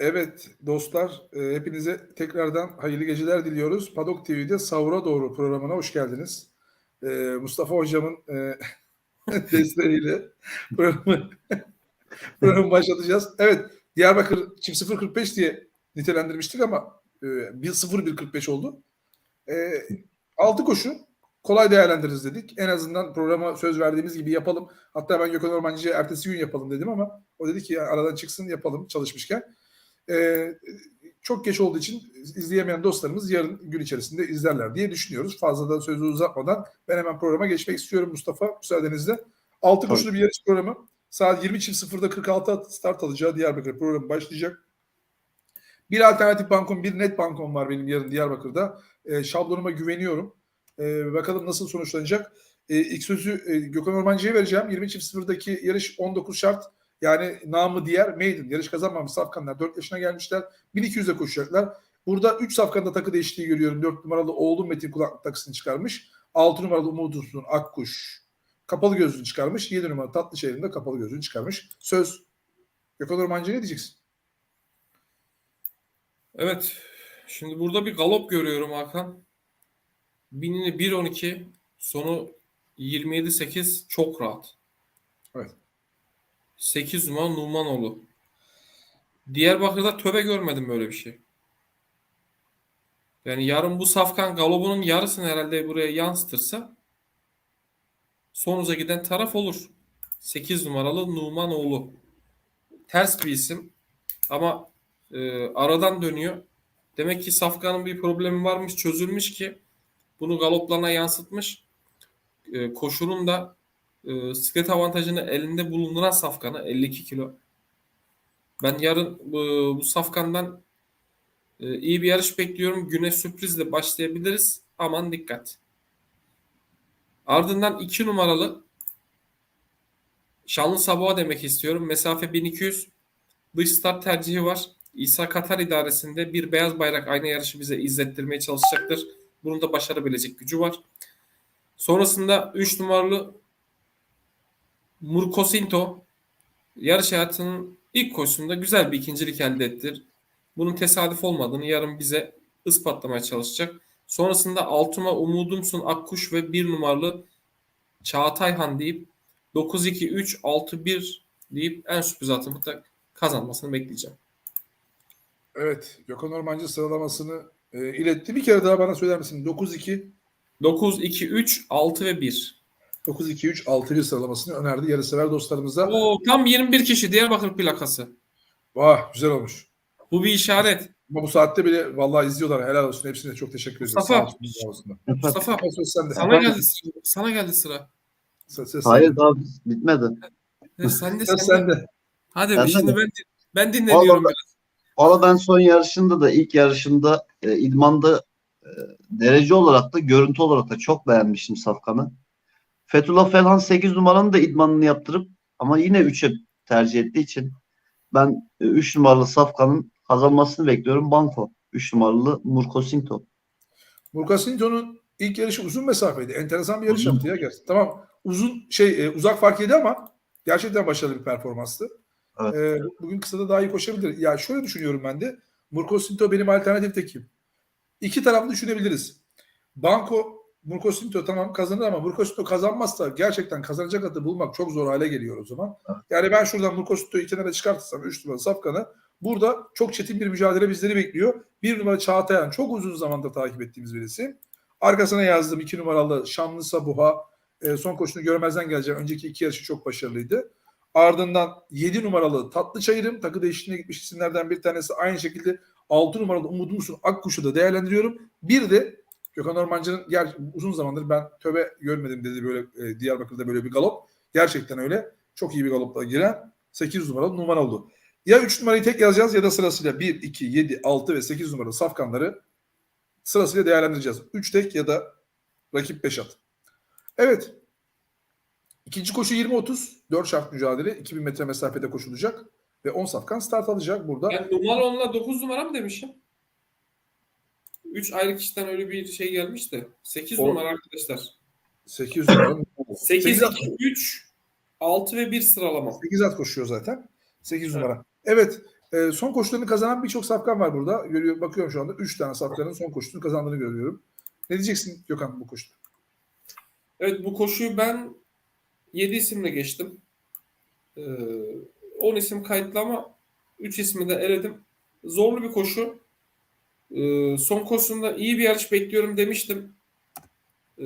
Evet dostlar, e, hepinize tekrardan hayırlı geceler diliyoruz. Padok TV'de Savura Doğru programına hoş geldiniz. E, Mustafa Hocam'ın e, desteğiyle programı, programı başlatacağız. Evet, Diyarbakır çift 045 diye nitelendirmiştik ama e, 1-0-1-45 oldu. 6 koşu kolay değerlendiririz dedik. En azından programa söz verdiğimiz gibi yapalım. Hatta ben Gökhan Ormancı'ya ertesi gün yapalım dedim ama o dedi ki aradan çıksın yapalım çalışmışken. Ee, çok geç olduğu için izleyemeyen dostlarımız yarın gün içerisinde izlerler diye düşünüyoruz. Fazla da sözü uzatmadan ben hemen programa geçmek istiyorum Mustafa müsaadenizle. 6 Tabii. koşulu bir yarış programı. Saat 20.00'da 46 start alacağı Diyarbakır programı başlayacak. Bir alternatif bankom, bir net bankom var benim yarın Diyarbakır'da. Ee, şablonuma güveniyorum. Ee, bakalım nasıl sonuçlanacak. Ee, ilk sözü e, Gökhan Ormancı'ya vereceğim. 20.00'daki yarış 19 şart. Yani namı diğer maiden. Yarış kazanmamış safkanlar. 4 yaşına gelmişler. 1200'e koşacaklar. Burada 3 safkanda takı değiştiği görüyorum. 4 numaralı oğlum Metin kulaklık takısını çıkarmış. 6 numaralı Umut Uslu Akkuş kapalı gözlüğünü çıkarmış. 7 numaralı Tatlışehir'in de kapalı gözlüğünü çıkarmış. Söz. Gökhan Ormancı ne diyeceksin? Evet. Şimdi burada bir galop görüyorum Hakan. Binini 1.12 sonu 27.8 çok rahat. Evet. 8 numara Numanoğlu. Diyarbakır'da töbe görmedim böyle bir şey. Yani yarın bu Safkan galobunun yarısını herhalde buraya yansıtırsa sonuza giden taraf olur. 8 numaralı Numanoğlu. Ters bir isim ama e, aradan dönüyor. Demek ki Safkan'ın bir problemi varmış, çözülmüş ki bunu galoplarına yansıtmış. E, koşunun da e, siklet avantajını elinde bulunduran Safkan'ı 52 kilo. Ben yarın bu, bu Safkan'dan e, iyi bir yarış bekliyorum. Güne sürprizle başlayabiliriz. Aman dikkat. Ardından 2 numaralı Şanlı Sabuha demek istiyorum. Mesafe 1200. Dış start tercihi var. İsa Katar idaresinde bir beyaz bayrak ayna yarışı bize izlettirmeye çalışacaktır. Bunun da başarabilecek gücü var. Sonrasında 3 numaralı Murkosinto yarış hayatının ilk koşusunda güzel bir ikincilik elde ettir. Bunun tesadüf olmadığını yarın bize ispatlamaya çalışacak. Sonrasında altıma Umudumsun Akkuş ve bir numaralı Çağatayhan deyip 9-2-3-6-1 deyip en sürpriz atımı da kazanmasını bekleyeceğim. Evet. Gökhan Ormancı sıralamasını e, iletti. Bir kere daha bana söyler misin? 9-2 9, 2, 3, 6 ve 1. 9-2-3-6-1 sıralamasını önerdi yarışsever dostlarımıza. Oo, tam 21 kişi Diyarbakır plakası. Vah güzel olmuş. Bu bir işaret. Ama bu saatte bile vallahi izliyorlar. Helal olsun. Hepsine çok teşekkür ederim. Mustafa. Sağ olsun. Mustafa Söz sende. sana geldi sıra. Sana geldi sıra. Hayır daha bitmedi. Sen de Söz sen de. Hadi Ben de şimdi mi? ben ben dinleniyorum. Valla ben son yarışında da ilk yarışında e, idmanda e, derece olarak da görüntü olarak da çok beğenmiştim Safkan'ı. Fethullah Felhan 8 numaranın da idmanını yaptırıp ama yine 3'e tercih ettiği için ben 3 numaralı Safkan'ın kazanmasını bekliyorum. Banko 3 numaralı Murkosinto. Murkasinto'nun ilk yarışı uzun mesafeydi. Enteresan bir yarış Uzun. yaptı ya gerçekten. Tamam uzun şey e, uzak fark yedi ama gerçekten başarılı bir performanstı. Evet. E, bugün kısada daha iyi koşabilir. Ya şöyle düşünüyorum ben de. Murkosinto benim alternatif tekim. İki taraflı düşünebiliriz. Banko Murkosinto tamam kazanır ama Murkosinto kazanmazsa gerçekten kazanacak atı bulmak çok zor hale geliyor o zaman. Yani ben şuradan Murkosinto'yu kenara çıkartırsam 3 numaralı Safkan'ı burada çok çetin bir mücadele bizleri bekliyor. Bir numara Çağatayan çok uzun zamandır takip ettiğimiz birisi. Arkasına yazdım iki numaralı Şanlı Sabuha. E, son koşunu görmezden geleceğim. Önceki iki yarışı çok başarılıydı. Ardından 7 numaralı Tatlı Çayırım takı değişikliğine gitmiş isimlerden bir tanesi. Aynı şekilde 6 numaralı Umut Musun Akkuş'u da değerlendiriyorum. Bir de Gökhan Ormancı'nın ger- uzun zamandır ben töbe görmedim dedi böyle e, Diyarbakır'da böyle bir galop. Gerçekten öyle. Çok iyi bir galopla giren 8 numaralı numara oldu. Ya 3 numarayı tek yazacağız ya da sırasıyla 1, 2, 7, 6 ve 8 numaralı safkanları sırasıyla değerlendireceğiz. 3 tek ya da rakip 5 at. Evet. İkinci koşu 20-30. 4 şart mücadele. 2000 metre mesafede koşulacak. Ve 10 safkan start alacak burada. Ben numara onunla 9 numara mı demişim? 3 ayrı kişiden öyle bir şey gelmiş de. 8 O- numara arkadaşlar. 8 numara. 8, Sekiz 2, 3, 6 ve 1 sıralama. 8 at koşuyor zaten. 8 Evet. numara. Evet. E, son koşularını kazanan birçok safkan var burada. Görüyor, bakıyorum şu anda. 3 tane safkanın son koşusunu kazandığını görüyorum. Ne diyeceksin Gökhan bu koşuda? Evet bu koşuyu ben 7 isimle geçtim. Ee, 10 isim kayıtlı ama 3 ismi de eledim. Zorlu bir koşu. Ee, son koşusunda iyi bir yarış bekliyorum demiştim. Ee,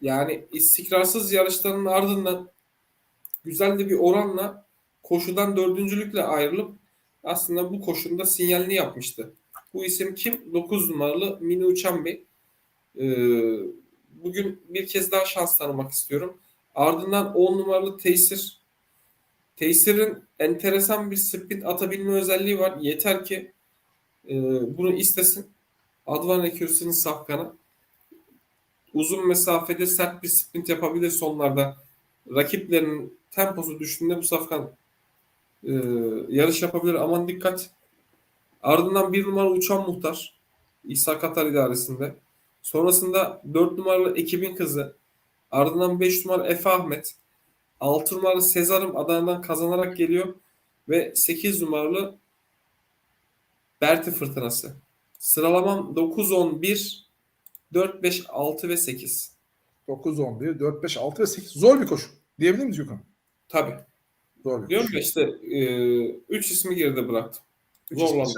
yani istikrarsız yarışların ardından güzel de bir oranla koşudan dördüncülükle ayrılıp aslında bu koşunda sinyalini yapmıştı. Bu isim kim? 9 numaralı Mini Uçan Bey. Ee, bugün bir kez daha şans tanımak istiyorum. Ardından 10 numaralı Tesir. Tesir'in enteresan bir sprint atabilme özelliği var. Yeter ki e, bunu istesin. Advan Accuracy'nin safkanı. Uzun mesafede sert bir sprint yapabilir sonlarda. Rakiplerinin temposu düştüğünde bu safkan e, yarış yapabilir. Aman dikkat. Ardından bir numara Uçan Muhtar. İsa Katar idaresinde. Sonrasında 4 numaralı ekibin kızı. Ardından 5 numara Efe Ahmet. 6 numaralı Sezar'ım Adana'dan kazanarak geliyor. Ve 8 numaralı Berti Fırtınası. Sıralamam 9, 10, 1, 4, 5, 6 ve 8. 9, 11, 4, 5, 6 ve 8. Zor bir koşu. Diyebilir miyiz Gökhan? Tabii. Zor bir Diyorum koşu. ya işte 3 ismi geride bıraktım. Üç Zorlandım.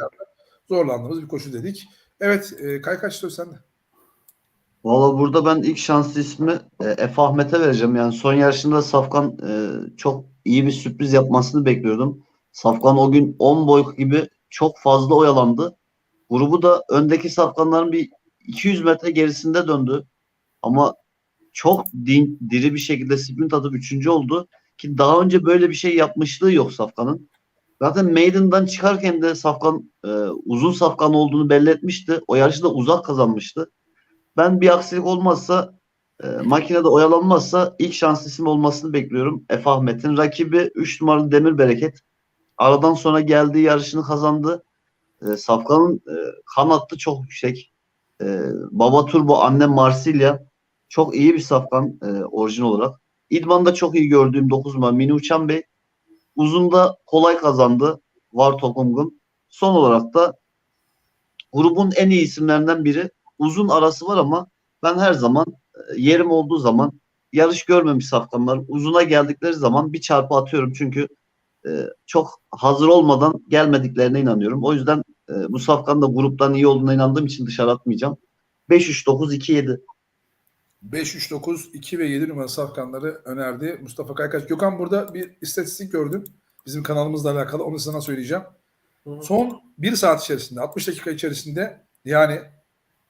Zorlandığımız bir koşu dedik. Evet, e, Kaykaç söz sende. Valla burada ben ilk şanslı ismi e, Efe Ahmet'e vereceğim. Yani son yarışında Safkan e, çok iyi bir sürpriz yapmasını bekliyordum. Safkan o gün 10 boy gibi çok fazla oyalandı. Grubu da öndeki Safkanların bir 200 metre gerisinde döndü. Ama çok din, diri bir şekilde sprint atıp üçüncü oldu. Ki daha önce böyle bir şey yapmışlığı yok Safkan'ın. Zaten Maiden'dan çıkarken de Safkan e, uzun Safkan olduğunu belli etmişti. O yarışı da uzak kazanmıştı. Ben bir aksilik olmazsa e, makinede oyalanmazsa ilk şans isim olmasını bekliyorum. Efe Ahmet'in rakibi 3 numaralı Demir Bereket. Aradan sonra geldiği yarışını kazandı. E, Safkan'ın e, kan hattı çok yüksek. E, Baba Turbo, annem Marsilya. Çok iyi bir Safkan e, orijin olarak. İdman'da çok iyi gördüğüm 9 numara Mini Uçan Bey. Uzunda kolay kazandı. Var Tokumgun. Son olarak da grubun en iyi isimlerinden biri uzun arası var ama ben her zaman e, yerim olduğu zaman yarış görmemiş safkanlar uzuna geldikleri zaman bir çarpı atıyorum çünkü e, çok hazır olmadan gelmediklerine inanıyorum. O yüzden e, bu safkan da gruptan iyi olduğuna inandığım için dışarı atmayacağım. 5-3-9-2-7. 5, 3, 9, 2 ve 7 numara safkanları önerdi Mustafa Kaykaç. Gökhan burada bir istatistik gördüm. Bizim kanalımızla alakalı. Onu sana söyleyeceğim. Son 1 saat içerisinde, 60 dakika içerisinde yani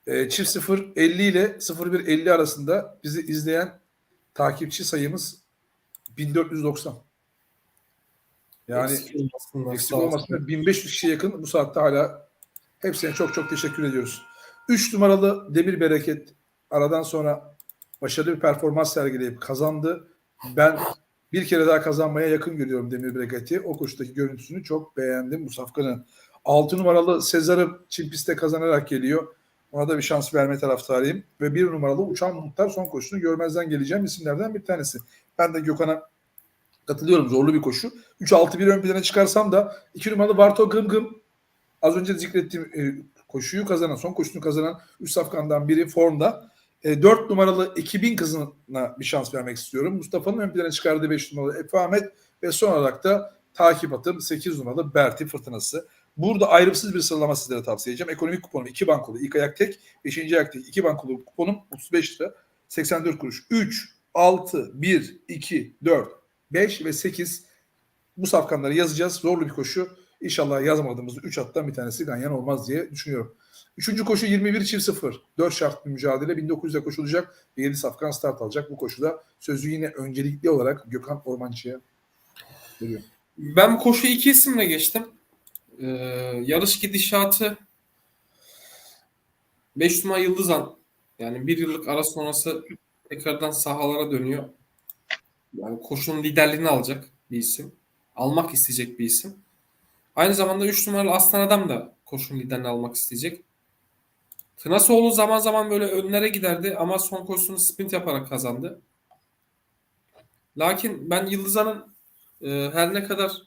e, çift 0 50 ile 01 50 arasında bizi izleyen takipçi sayımız 1490. Yani Eksik olmasınlar, eksik olmasın 1500 kişiye yakın bu saatte hala hepsine çok çok teşekkür ediyoruz. 3 numaralı Demir Bereket aradan sonra başarılı bir performans sergileyip kazandı. Ben bir kere daha kazanmaya yakın görüyorum Demir Bereket'i. O koşudaki görüntüsünü çok beğendim bu safkanın. 6 numaralı Sezar'ım Çin pistte kazanarak geliyor. Ona da bir şans verme taraftarıyım. Ve bir numaralı Uçan Muhtar son koşusunu görmezden geleceğim isimlerden bir tanesi. Ben de Gökhan'a katılıyorum. Zorlu bir koşu. 3-6-1 ön plana çıkarsam da 2 numaralı Varto Gım Gım az önce zikrettiğim e, koşuyu kazanan, son koşusunu kazanan 3 safkandan biri formda. E, 4 numaralı 2000 kızına bir şans vermek istiyorum. Mustafa'nın ön plana çıkardığı 5 numaralı Efe Ahmet ve son olarak da takip atım 8 numaralı Berti Fırtınası. Burada ayrımsız bir sıralama sizlere tavsiye edeceğim. Ekonomik kuponum 2 bankolu, ilk ayak tek, 5. ayak tek, 2 bankolu kuponum 35 lira, 84 kuruş. 3, 6, 1, 2, 4, 5 ve 8 bu safkanları yazacağız. Zorlu bir koşu. İnşallah yazmadığımız 3 attan bir tanesi ganyan olmaz diye düşünüyorum. Üçüncü koşu 21 çift 0. 4 şart bir mücadele. 1900'de koşulacak ve 7 safkan start alacak. Bu koşuda sözü yine öncelikli olarak Gökhan Ormancı'ya veriyorum. Ben bu koşu iki isimle geçtim. Ee, yarış gidişatı 5 numara Yıldızan yani bir yıllık ara sonrası tekrardan sahalara dönüyor. Yani koşunun liderliğini alacak bir isim. Almak isteyecek bir isim. Aynı zamanda 3 numaralı Aslan Adam da koşunun liderini almak isteyecek. Tınasoğlu zaman zaman böyle önlere giderdi ama son koşusunu sprint yaparak kazandı. Lakin ben Yıldızan'ın e, her ne kadar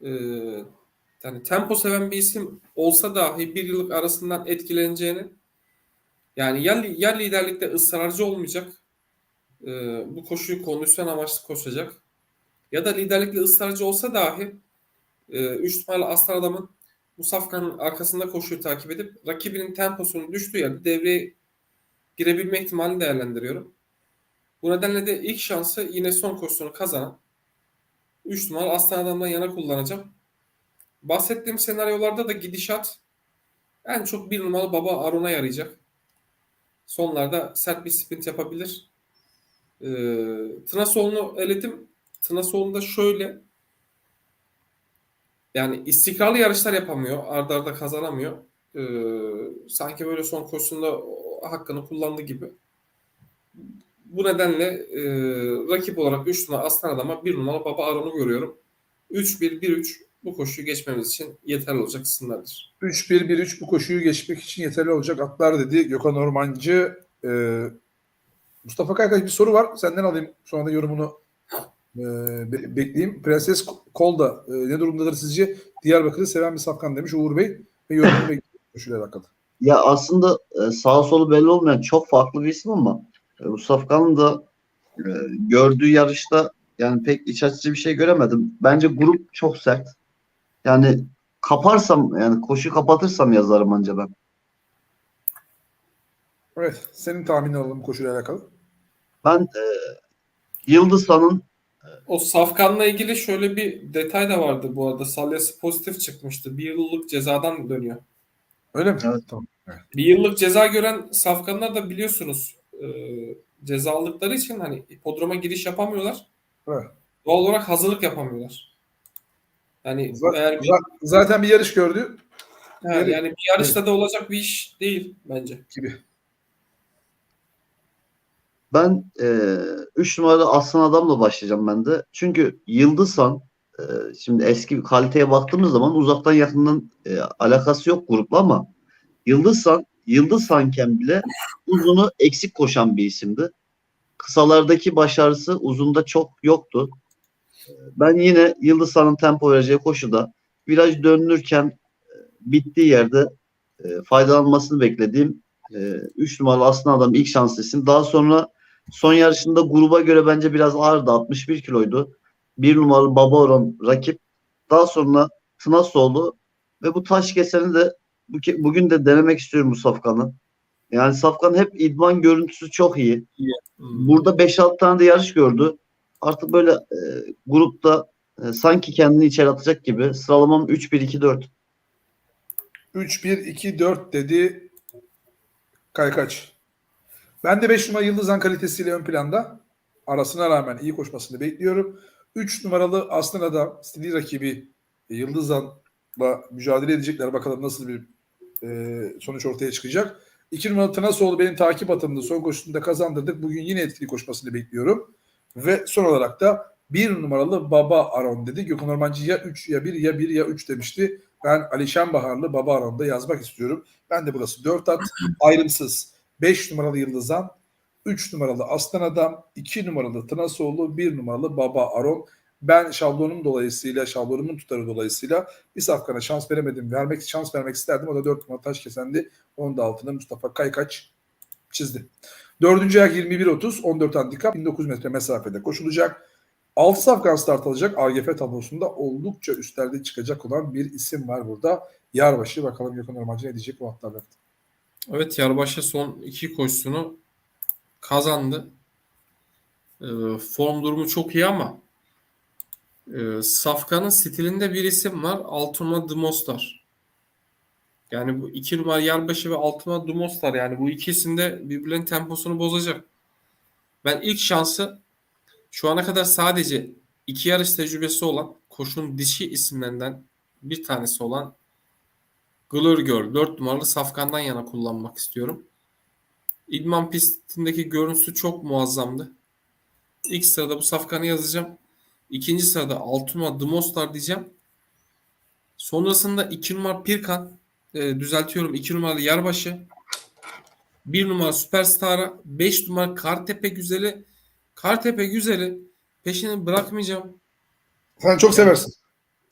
e, yani tempo seven bir isim olsa dahi bir yıllık arasından etkileneceğini yani ya, ya liderlikte ısrarcı olmayacak e, bu koşuyu kondisyon amaçlı koşacak ya da liderlikle ısrarcı olsa dahi 3 numaralı aslan adamın Musafka'nın arkasında koşuyu takip edip rakibinin temposunun düştüğü yerde devreye girebilme ihtimalini değerlendiriyorum. Bu nedenle de ilk şansı yine son koşusunu kazanan 3 numaralı aslan adamdan yana kullanacağım. Bahsettiğim senaryolarda da gidişat en çok bir numaralı baba Aron'a yarayacak. Sonlarda sert bir sprint yapabilir. Ee, Tınasolu'nu eledim. Tınasolu'nda şöyle yani istikrarlı yarışlar yapamıyor. Arda arda kazanamıyor. Ee, sanki böyle son koşusunda hakkını kullandı gibi. Bu nedenle e, rakip olarak 3 numara Aslan Adam'a 1 numara Baba Aron'u görüyorum. 3-1-1-3 bu koşuyu geçmemiz için yeterli olacak isimlerdir. 3-1-1-3 bu koşuyu geçmek için yeterli olacak atlar dedi Gökhan Ormancı. Ee, Mustafa Kaykay bir soru var. Senden alayım. Sonra da yorumunu e, be- bekleyeyim. Prenses Kolda e, ne durumdadır sizce? Diyarbakır'ı seven bir safkan demiş Uğur Bey. Ve yorumunu bekliyorum koşuyla alakalı. Ya aslında e, sağ solu belli olmayan çok farklı bir isim ama e, Mustafa Kan'ın da e, gördüğü yarışta yani pek iç açıcı bir şey göremedim. Bence grup çok sert. Yani kaparsam yani koşu kapatırsam yazarım anca ben. Evet. Senin tahminin alalım koşuyla alakalı. Ben e, Yıldızhan'ın O Safkan'la ilgili şöyle bir detay da vardı bu arada. Salyası pozitif çıkmıştı. Bir yıllık cezadan dönüyor. Öyle mi? Evet. Tamam. Bir yıllık ceza gören Safkanlar da biliyorsunuz e, ceza aldıkları için hani hipodroma giriş yapamıyorlar. Evet. Doğal olarak hazırlık yapamıyorlar. Yani Z- eğer bir, zaten bir yarış gördü ha, yani bir yarışta da olacak bir iş değil bence. gibi. Ben 3 numaralı Aslan Adam'la başlayacağım ben de. Çünkü Yıldızhan e, şimdi eski kaliteye baktığımız zaman uzaktan yakından e, alakası yok grupla ama Yıldızhan Yıldızhanken bile uzunu eksik koşan bir isimdi. Kısalardaki başarısı uzunda çok yoktu. E, Ben yine Yıldızhan'ın tempo vereceği koşuda viraj dönülürken e, bittiği yerde e, faydalanmasını beklediğim 3 numaralı Aslan Adam ilk şanslı isim. Daha sonra Son yarışında gruba göre bence biraz ağırdı. 61 kiloydu. Bir numaralı Baba Oran rakip. Daha sonra Tınasoğlu ve bu taş keseni de bu, bugün de denemek istiyorum bu Safkan'ı. Yani Safkan hep idman görüntüsü çok iyi. Hmm. Burada 5-6 tane de yarış gördü. Artık böyle e, grupta e, sanki kendini içeri atacak gibi. Sıralamam 3-1-2-4. 3-1-2-4 dedi Kaykaç. Ben de 5 numara Yıldızhan kalitesiyle ön planda. Arasına rağmen iyi koşmasını bekliyorum. 3 numaralı Aslan Adam istediği rakibi e, Yıldızhan'la mücadele edecekler. Bakalım nasıl bir e, sonuç ortaya çıkacak. 2 numaralı Tanasoğlu benim takip atımdı. Son koşusunda kazandırdık. Bugün yine etkili koşmasını bekliyorum. Ve son olarak da 1 numaralı Baba Aron dedi. Gökhan Ormancı ya 3 ya 1 ya 1 ya 3 demişti. Ben Alişan Baharlı Baba Aron'da yazmak istiyorum. Ben de burası 4 at ayrımsız. 5 numaralı Yıldızan, 3 numaralı Aslan Adam, 2 numaralı Tınasoğlu, 1 numaralı Baba Aron. Ben şablonum dolayısıyla, şablonumun tutarı dolayısıyla bir safkana şans veremedim. Vermek şans vermek isterdim. O da 4 numara taş kesendi. Onun da altına Mustafa Kaykaç çizdi. Dördüncü ayak 21.30, 14 handikap, 1900 metre mesafede koşulacak. 6 safkan start alacak. AGF tablosunda oldukça üstlerde çıkacak olan bir isim var burada. Yarbaşı. Bakalım Gökhan Ormancı ne diyecek bu hatlarla. Evet Yarbaşı son iki koşusunu kazandı. Ee, form durumu çok iyi ama e, Safkan'ın stilinde bir isim var. Altınma Dumostar. Yani bu iki numara Yarbaşı ve Altınma Dumostar yani bu ikisinin de birbirlerinin temposunu bozacak. Ben ilk şansı şu ana kadar sadece iki yarış tecrübesi olan koşunun dişi isimlerinden bir tanesi olan Glur Girl 4 numaralı Safkan'dan yana kullanmak istiyorum. İdman pistindeki görüntüsü çok muazzamdı. İlk sırada bu Safkan'ı yazacağım. İkinci sırada 6 numara Dumostar diyeceğim. Sonrasında 2 numara Pirkan e, düzeltiyorum 2 numaralı Yarbaşı 1 numara Süperstar'a 5 numara Kartepe Güzeli Kartepe Güzeli peşini bırakmayacağım. Sen çok seversin.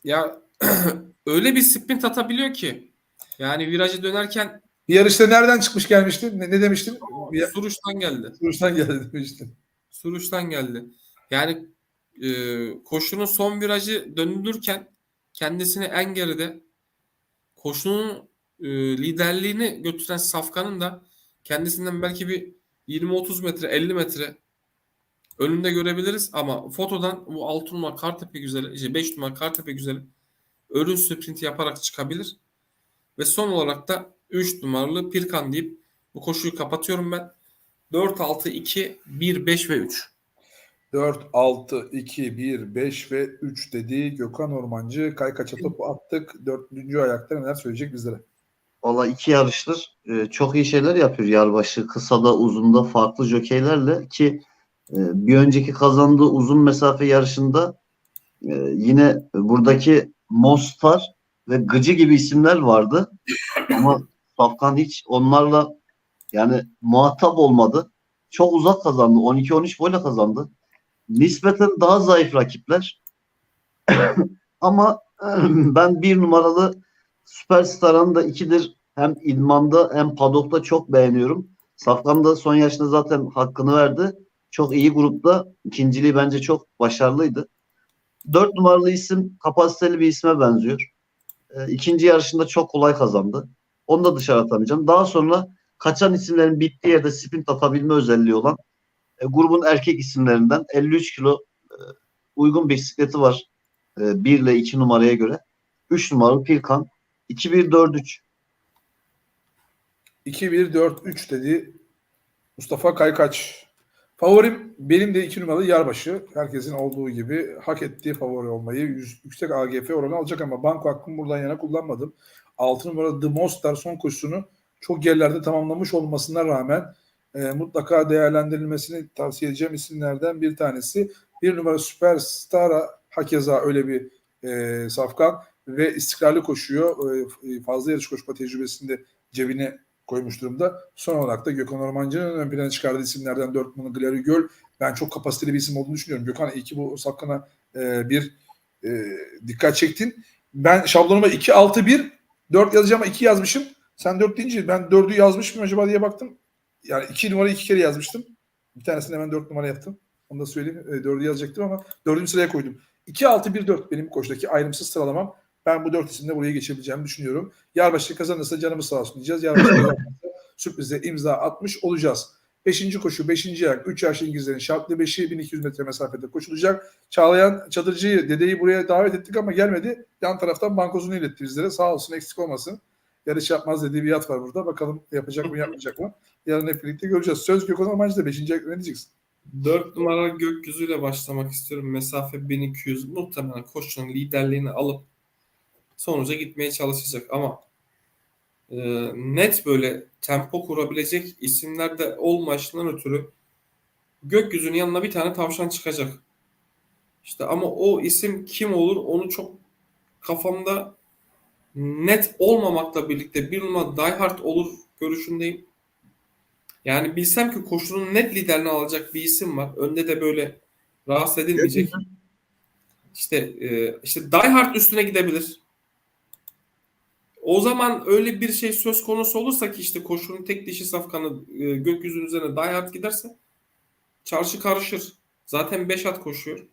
Ya öyle bir sprint atabiliyor ki. Yani virajı dönerken yarışta nereden çıkmış gelmiştin? Ne, ne demiştin? Suruç'tan geldi. yarıştan geldi demiştin. Suruç'tan geldi. Yani e, koşunun son virajı dönülürken kendisini en geride koşunun e, liderliğini götüren Safkan'ın da kendisinden belki bir 20-30 metre 50 metre önünde görebiliriz ama fotodan bu 6 numara Kartepe güzeli, işte 5 numara Kartepe güzeli ölüm sprinti yaparak çıkabilir. Ve son olarak da 3 numaralı Pirkan deyip bu koşuyu kapatıyorum ben. 4, 6, 2, 1, 5 ve 3. 4, 6, 2, 1, 5 ve 3 dedi Gökhan Ormancı. Kaykaça topu attık. Dördüncü ayakta neler söyleyecek bizlere? Valla iki yarıştır e, çok iyi şeyler yapıyor Yarbaşı. Kısada uzunda farklı jokeylerle ki e, bir önceki kazandığı uzun mesafe yarışında e, yine buradaki Mostar ve Gıcı gibi isimler vardı. Ama Safkan hiç onlarla yani muhatap olmadı. Çok uzak kazandı. 12-13 boyla kazandı. Nispeten daha zayıf rakipler. Ama ben bir numaralı Süperstar'ın da ikidir hem idmanda hem padokta çok beğeniyorum. Safkan da son yaşta zaten hakkını verdi. Çok iyi grupta. ikinciliği bence çok başarılıydı. Dört numaralı isim kapasiteli bir isme benziyor. E, ikinci yarışında çok kolay kazandı. Onu da dışarı atamayacağım. Daha sonra kaçan isimlerin bittiği yerde sprint atabilme özelliği olan e, grubun erkek isimlerinden 53 kilo e, uygun bir bisikleti var. E, 1 ile 2 numaraya göre. 3 numaralı Pilkan. 2-1-4-3. 2-1-4-3 dedi Mustafa Kaykaç. Favorim benim de 2 numaralı Yarbaşı. Herkesin olduğu gibi hak ettiği favori olmayı yüksek AGF oranı alacak ama banko hakkımı buradan yana kullanmadım. 6 numaralı The Mostar son koşusunu çok gerilerde tamamlamış olmasına rağmen e, mutlaka değerlendirilmesini tavsiye edeceğim isimlerden bir tanesi. Bir numara Superstar'a hakeza öyle bir e, safkan ve istikrarlı koşuyor. E, fazla yarış koşma tecrübesinde cebine koymuş durumda. Son olarak da Gökhan Ormancı'nın ön plana çıkardığı isimlerden numaralı Glary Göl. Ben çok kapasiteli bir isim olduğunu düşünüyorum. Gökhan iyi ki bu safkana e, bir e, dikkat çektin. Ben şablonuma 2-6-1 4 yazacağım ama 2 yazmışım. Sen 4 deyince ben 4'ü yazmış mıyım acaba diye baktım. Yani 2 numara 2 kere yazmıştım. Bir tanesini hemen 4 numara yaptım. Onu da söyleyeyim. E, 4'ü yazacaktım ama 4. sıraya koydum. 2-6-1-4 benim koşudaki ayrımsız sıralamam. Ben bu 4 isimle buraya geçebileceğimi düşünüyorum. Yarbaşı kazanırsa canımız sağ olsun diyeceğiz. Yarbaşı sürprize imza atmış olacağız. Beşinci koşu, beşinci ayak, 3 yaşlı İngilizlerin şartlı 5'i 1200 metre mesafede koşulacak. Çağlayan Çadırcı'yı, dedeyi buraya davet ettik ama gelmedi. Yan taraftan bankosunu iletti bizlere. Sağ olsun eksik olmasın. Yarış yapmaz dediği bir yat var burada. Bakalım yapacak mı yapmayacak mı? Yarın hep birlikte göreceğiz. Söz Gökhan Ormancı'da 5. ayak ne diyeceksin? 4 numara gökyüzüyle başlamak istiyorum. Mesafe 1200. Muhtemelen koşunun liderliğini alıp sonuca gitmeye çalışacak ama e, net böyle tempo kurabilecek isimler de olmayışından ötürü gökyüzünün yanına bir tane tavşan çıkacak. İşte ama o isim kim olur onu çok kafamda net olmamakla birlikte bir numara Die Hard olur görüşündeyim. Yani bilsem ki koşunun net liderini alacak bir isim var. Önde de böyle rahatsız edilmeyecek. İşte e, işte Die Hard üstüne gidebilir. O zaman öyle bir şey söz konusu olursa ki işte koşunun tek dişi safkanı e, gökyüzünün üzerine Hard giderse çarşı karışır. Zaten 5 at koşuyor.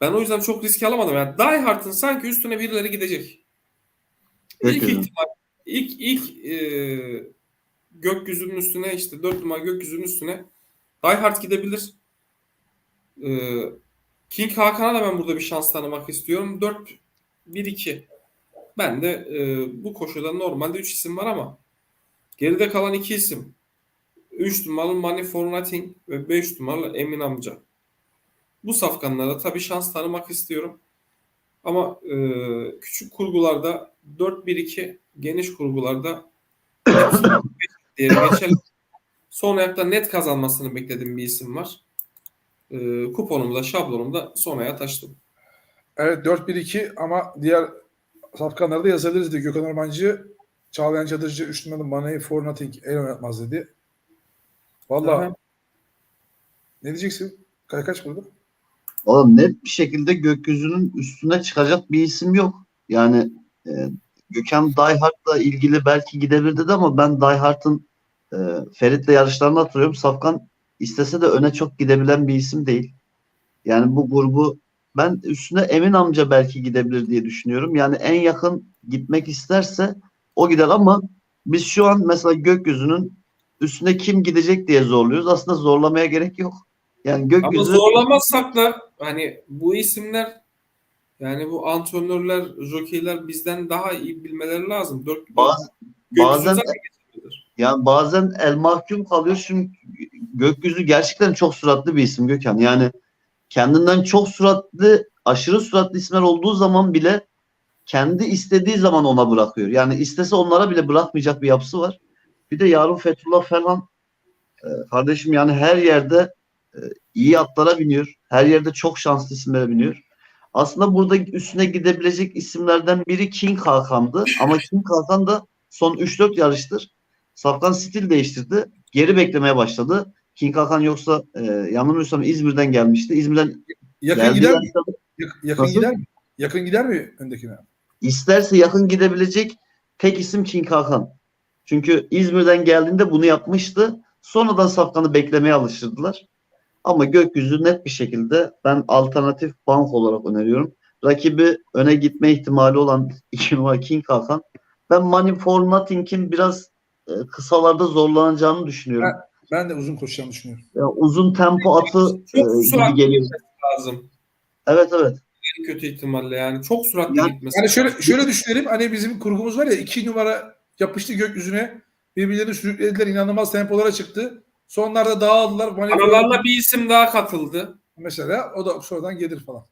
Ben o yüzden çok risk alamadım. Yani Die Hard'ın sanki üstüne birileri gidecek. İlk Gökyüzü. ihtimal ilk ilk e, gökyüzünün üstüne işte 4 numara gökyüzünün üstüne Die Hard gidebilir. E, King Hakan'a da ben burada bir şans tanımak istiyorum. 4 1 2. Ben de e, bu koşuda normalde 3 isim var ama geride kalan 2 isim 3 numaralı Money for Nothing ve 5 numaralı Emin amca. Bu safkanlara tabii şans tanımak istiyorum. Ama e, küçük kurgularda 4-1-2 geniş kurgularda diye geçelim. Son ayakta net kazanmasını beklediğim bir isim var. E, kuponumda, şablonumda son aya taşıdım. Evet 4-1-2 ama diğer safkanları da yazabiliriz dedi. Gökhan Ormancı Çağlayan Çadırcı 3 numaralı Money for Nothing el oynatmaz dedi. Valla ne diyeceksin? Kaykaç burada. Oğlum net bir şekilde gökyüzünün üstüne çıkacak bir isim yok. Yani e, Gökhan Dayhart'la ilgili belki gidebilir dedi ama ben Dayhart'ın e, Ferit'le yarışlarını hatırlıyorum. Safkan istese de öne çok gidebilen bir isim değil. Yani bu grubu ben üstüne Emin amca belki gidebilir diye düşünüyorum. Yani en yakın gitmek isterse o gider ama biz şu an mesela gökyüzünün üstüne kim gidecek diye zorluyoruz. Aslında zorlamaya gerek yok. Yani Ama gökyüzü zorlamazsak da hani bu isimler yani bu antrenörler, jokeyler bizden daha iyi bilmeleri lazım. Dört, Baz- bazen-. Yani bazen el mahkum kalıyor çünkü gökyüzü gerçekten çok süratli bir isim Gökhan. Yani kendinden çok süratli, aşırı süratli isimler olduğu zaman bile kendi istediği zaman ona bırakıyor. Yani istese onlara bile bırakmayacak bir yapısı var. Bir de Yarın Fethullah falan e, kardeşim yani her yerde e, iyi atlara biniyor. Her yerde çok şanslı isimlere biniyor. Aslında burada üstüne gidebilecek isimlerden biri King Hakan'dı. Ama King Hakan da son 3-4 yarıştır Safkan stil değiştirdi. Geri beklemeye başladı. King Hakan yoksa e, yanılmıyorsam İzmir'den gelmişti. İzmir'den Yakın gider mi? Yakın Nasıl? gider mi? Yakın gider mi öndekine? isterse yakın gidebilecek tek isim King Hakan. Çünkü İzmir'den geldiğinde bunu yapmıştı. Sonradan Safkan'ı beklemeye alıştırdılar. Ama gökyüzü net bir şekilde ben alternatif bank olarak öneriyorum. Rakibi öne gitme ihtimali olan 2 numara King Hakan. Ben Money for Nothing'in biraz e, kısalarda zorlanacağını düşünüyorum. Ben de uzun koşacağını düşünüyorum. Ya uzun tempo atı e, Çok gibi süratli geliyor. gitmesi lazım. Evet evet. En kötü ihtimalle yani. Çok süratli Ya- gitmesi Yani şöyle şöyle düşünelim. Hani bizim kurgumuz var ya iki numara yapıştı gökyüzüne. Birbirlerini sürüklediler. inanılmaz tempolara çıktı. Sonlarda dağıldılar. Hani Aralarına bir isim daha katıldı. mesela o da sonradan gelir falan.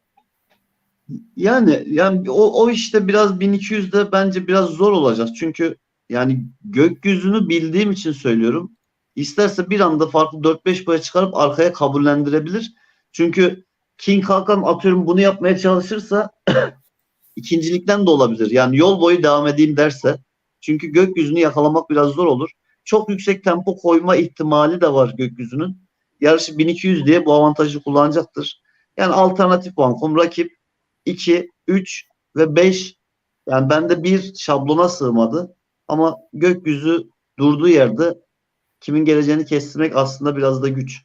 Yani yani o, o işte biraz 1200'de bence biraz zor olacak. Çünkü yani gökyüzünü bildiğim için söylüyorum. İsterse bir anda farklı 4-5 boya çıkarıp arkaya kabullendirebilir. Çünkü King Hakan atıyorum bunu yapmaya çalışırsa ikincilikten de olabilir. Yani yol boyu devam edeyim derse. Çünkü gökyüzünü yakalamak biraz zor olur. Çok yüksek tempo koyma ihtimali de var gökyüzünün. Yarışı 1200 diye bu avantajı kullanacaktır. Yani alternatif bankom rakip 2, 3 ve 5 yani bende bir şablona sığmadı. Ama gökyüzü durduğu yerde kimin geleceğini kestirmek aslında biraz da güç.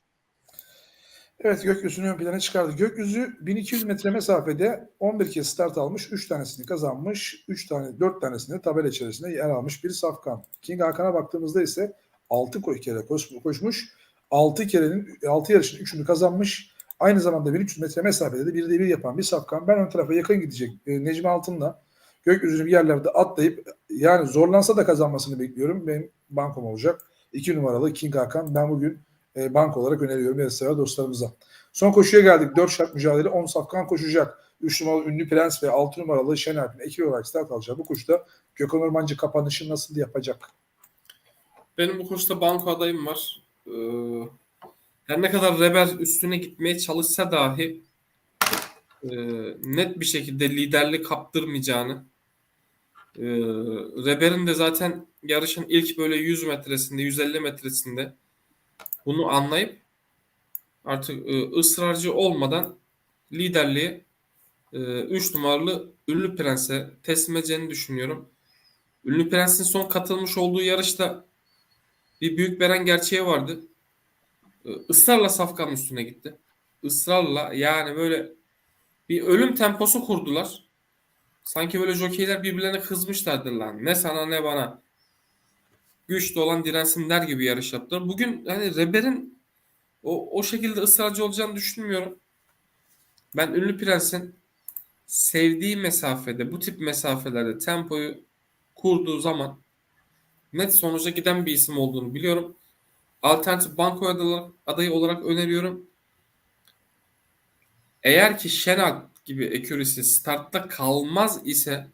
Evet gökyüzünü ön plana çıkardı. Gökyüzü 1200 metre mesafede 11 kez start almış. 3 tanesini kazanmış. 3 tane 4 tanesini tabela içerisinde yer almış bir safkan. King Hakan'a baktığımızda ise 6 kere koş, koşmuş. 6 kerenin 6 yarışın 3'ünü kazanmış. Aynı zamanda 1300 metre mesafede de 1'de 1 yapan bir safkan. Ben ön tarafa yakın gidecek e, Necmi Altın'la gökyüzünü bir yerlerde atlayıp yani zorlansa da kazanmasını bekliyorum. Benim bankom olacak. 2 numaralı King Hakan. Ben bugün e, bank olarak öneriyorum yarışsever dostlarımıza. Son koşuya geldik. 4 şart mücadele 10 safkan koşacak. 3 numaralı Ünlü Prens ve 6 numaralı Şenerp'in ekip olarak start alacak. Bu koşuda Gökhan Ormancı kapanışı nasıl yapacak? Benim bu koşuda banko adayım var. Ee, her ne kadar Reber üstüne gitmeye çalışsa dahi e, net bir şekilde liderlik kaptırmayacağını e, Reber'in de zaten yarışın ilk böyle 100 metresinde 150 metresinde bunu anlayıp artık e, ısrarcı olmadan liderliği 3 numaralı Ünlü Prens'e teslim edeceğini düşünüyorum. Ünlü Prens'in son katılmış olduğu yarışta bir büyük veren gerçeği vardı. Israrla Safkan'ın üstüne gitti. Israrla yani böyle bir ölüm temposu kurdular. Sanki böyle jokeyler birbirlerine kızmışlardır lan. Ne sana ne bana. Güçlü olan dirensin der gibi yarış yaptılar. Bugün hani Reber'in o, o şekilde ısrarcı olacağını düşünmüyorum. Ben Ünlü Prens'in sevdiği mesafede, bu tip mesafelerde tempoyu kurduğu zaman net sonuca giden bir isim olduğunu biliyorum. Alternatif banko adayı, olarak öneriyorum. Eğer ki Şenal gibi ekürisi startta kalmaz ise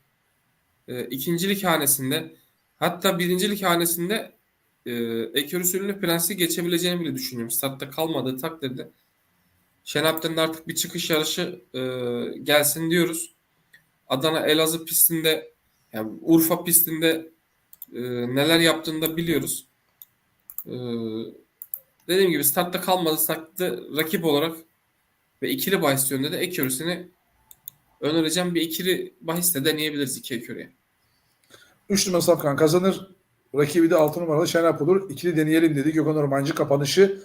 e, ikincilik hanesinde hatta birincilik hanesinde e, ekürisi ünlü prensi geçebileceğini bile düşünüyorum. Startta kalmadığı takdirde Şenap'tan artık bir çıkış yarışı e, gelsin diyoruz. Adana Elazığ pistinde yani Urfa pistinde e, neler yaptığını da biliyoruz. E, dediğim gibi startta kalmadı takdirde rakip olarak ve ikili bahis yönünde de Ekürüs'ünü önereceğim bir ikili bahis de deneyebiliriz iki ekürüye. 3 numara Safkan kazanır. Rakibi de 6 numaralı Şenap olur. İkili deneyelim dedi. Gökhan Ormancı kapanışı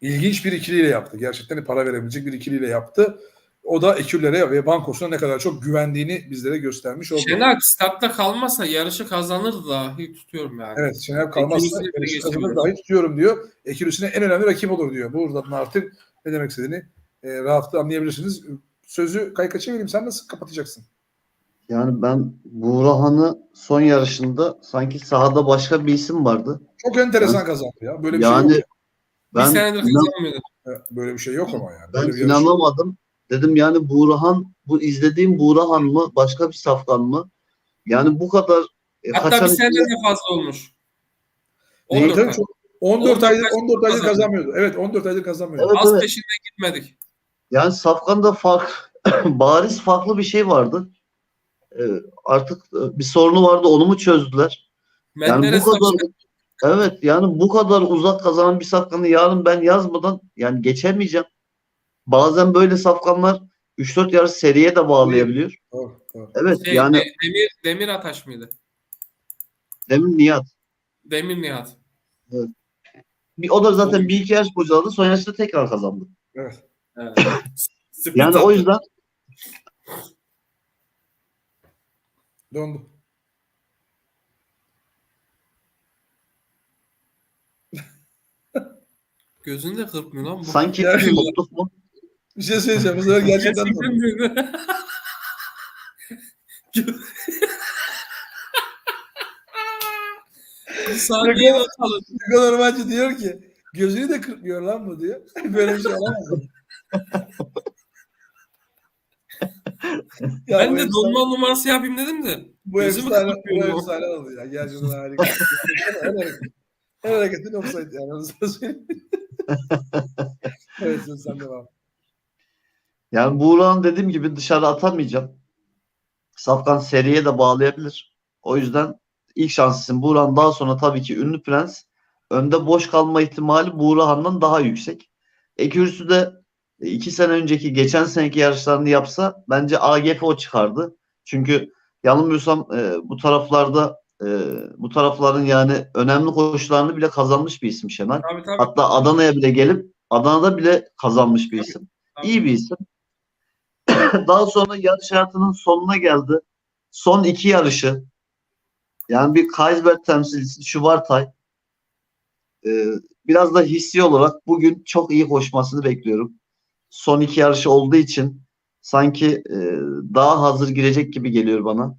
ilginç bir ikiliyle yaptı. Gerçekten para verebilecek bir ikiliyle yaptı. O da ekürlere ve bankosuna ne kadar çok güvendiğini bizlere göstermiş oldu. Şenak startta kalmasa yarışı kazanır dahi tutuyorum yani. Evet Şener kalmazsa Ekürüsüne bile yarışı kazanır dahi tutuyorum diyor. Ekürüsüne en önemli rakip olur diyor. Buradan artık ne demek istediğini e, rahatlıkla anlayabilirsiniz. Sözü Kaykaç'a vereyim. Sen nasıl kapatacaksın? Yani ben Buğrahan'ı son yarışında sanki sahada başka bir isim vardı. Çok enteresan kazandı ya. Böyle bir yani şey yok. bir ben senedir inan- kazanmıyordu. Böyle bir şey yok ama yani. ben Böyle bir inanamadım. Dedim yani Buğrahan bu izlediğim Buğrahan mı başka bir safkan mı? Yani bu kadar e, Hatta bir seneden de fazla olmuş. Değil, 14 tabii ay. çok- 14 14 aydır ay 14 aydır kazanmıyordu. Evet 14 aydır kazanmıyordu. Evet, Az evet. peşinden gitmedik. Yani Safkan'da fark bariz farklı bir şey vardı. Ee, artık e, bir sorunu vardı onu mu çözdüler? Yani bu kadar evet yani bu kadar uzak kazanan bir safkanı yarın ben yazmadan yani geçemeyeceğim. Bazen böyle safkanlar 3-4 yarış seriye de bağlayabiliyor. Doğru, doğru. Evet şey, yani De- Demir, Demir Ataş mıydı? demin Nihat. Demir Nihat. Bir, o da zaten bir iki yarış bocaladı. Son yarışta tekrar kazandı. Evet. Evet. Yani o yüzden Döndü. Gözünü de kırpmıyor lan bu. sanki Yani- mutluluk mu? Bir şey söyleyeceğim. Bu sefer gerçekten Gerçekten döndü. mi? Bir saniye not alın. Gökhan Ormancı diyor ki gözünü de kırpmıyor lan bu diyor. Böyle bir şey olamaz. Ya Ben de efsane- donma numarası yapayım dedim de. Bu efsane, bu efsane oldu ya. Gerçekten harika. her, hareket, her hareketin offside yani. Onu sana söyleyeyim. evet sen devam. Yani Buğra'nın dediğim gibi dışarı atamayacağım. Safkan seriye de bağlayabilir. O yüzden ilk şans için Buğra'nın daha sonra tabii ki Ünlü Prens önde boş kalma ihtimali Buğra'ndan daha yüksek. Ekürüsü de iki sene önceki geçen seneki yarışlarını yapsa bence AGF o çıkardı. Çünkü yanılmıyorsam e, bu taraflarda e, bu tarafların yani önemli koşularını bile kazanmış bir isim Şenay. Tabii tabii. Hatta Adana'ya bile gelip Adana'da bile kazanmış bir isim. tabii. İyi bir isim. Daha sonra yarış hayatının sonuna geldi. Son iki yarışı yani bir Kaysberg temsilcisi Şubartay ee, biraz da hissi olarak bugün çok iyi koşmasını bekliyorum. Son iki yarışı olduğu için sanki e, daha hazır girecek gibi geliyor bana.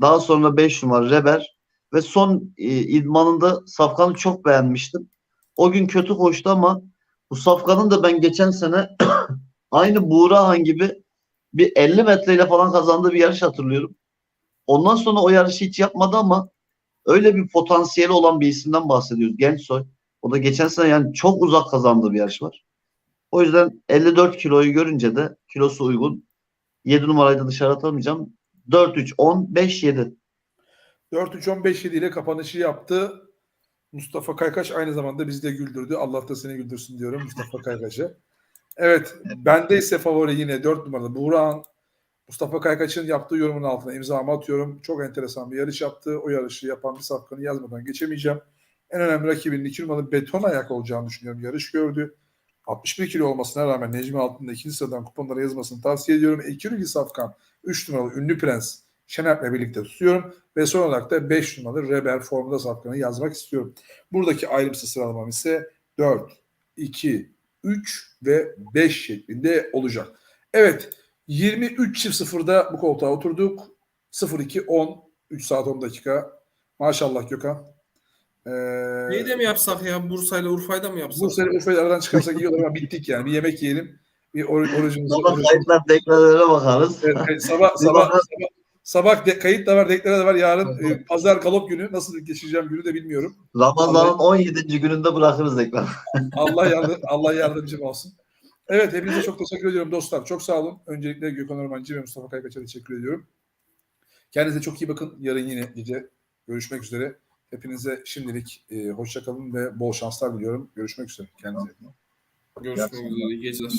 Daha sonra 5 numara Reber ve son e, idmanında Safkan'ı çok beğenmiştim. O gün kötü koştu ama bu Safkan'ın da ben geçen sene aynı Buğrahan gibi bir 50 metreyle falan kazandığı bir yarış hatırlıyorum. Ondan sonra o yarışı hiç yapmadı ama öyle bir potansiyeli olan bir isimden bahsediyoruz. Genç soy. O da geçen sene yani çok uzak kazandığı bir yarış var. O yüzden 54 kiloyu görünce de kilosu uygun. 7 numarayı da dışarı atamayacağım. 4-3, 10, 5, 7. 4-3-15-7 ile kapanışı yaptı. Mustafa Kaykaç aynı zamanda bizi de güldürdü. Allah da seni güldürsün diyorum Mustafa Kaykaç'a. Evet, bende ise favori yine 4 numaralı Buğrahan. Mustafa Kaykaç'ın yaptığı yorumun altına imzamı atıyorum. Çok enteresan bir yarış yaptı. O yarışı yapan bir safkanı yazmadan geçemeyeceğim. En önemli rakibinin 2 numaralı beton ayak olacağını düşünüyorum. Yarış gördü. 61 kilo olmasına rağmen Necmi altında ikinci sıradan kuponlara yazmasını tavsiye ediyorum. İkinci Safkan 3 numaralı Ünlü Prens Şener'le birlikte tutuyorum. Ve son olarak da 5 numaralı Rebel formda Safkan'ı yazmak istiyorum. Buradaki ayrımsız sıralamam ise 4, 2, 3 ve 5 şeklinde olacak. Evet 23.00'da bu koltuğa oturduk. 02, 10, 3 saat 10 dakika. Maşallah Gökhan. Ee, Neyi de mi yapsak ya? Bursa'yla Urfa'yı da mı yapsak? bu sene Urfa'yı aradan çıkarsak iyi olur ama bittik yani. Bir yemek yiyelim. Bir or- orucumuzu. Sabah orucumuzu- kayıtlar deklarlara bakarız. Evet, evet, sabah sabah sabah, sabah de, kayıt da var, deklara da var. Yarın e, pazar galop günü. Nasıl geçireceğim günü de bilmiyorum. Ramazan'ın 17. gününde bırakırız ekran. Allah yardım, Allah yardımcım olsun. Evet hepinize çok teşekkür ediyorum dostlar. Çok sağ olun. Öncelikle Gökhan Ormancı ve Mustafa Kaykaç'a teşekkür ediyorum. Kendinize çok iyi bakın. Yarın yine gece görüşmek üzere. Hepinize şimdilik e, hoşça kalın ve bol şanslar diliyorum. Görüşmek üzere. Kendinize iyi bakın. Görüşmek üzere. İyi geceler.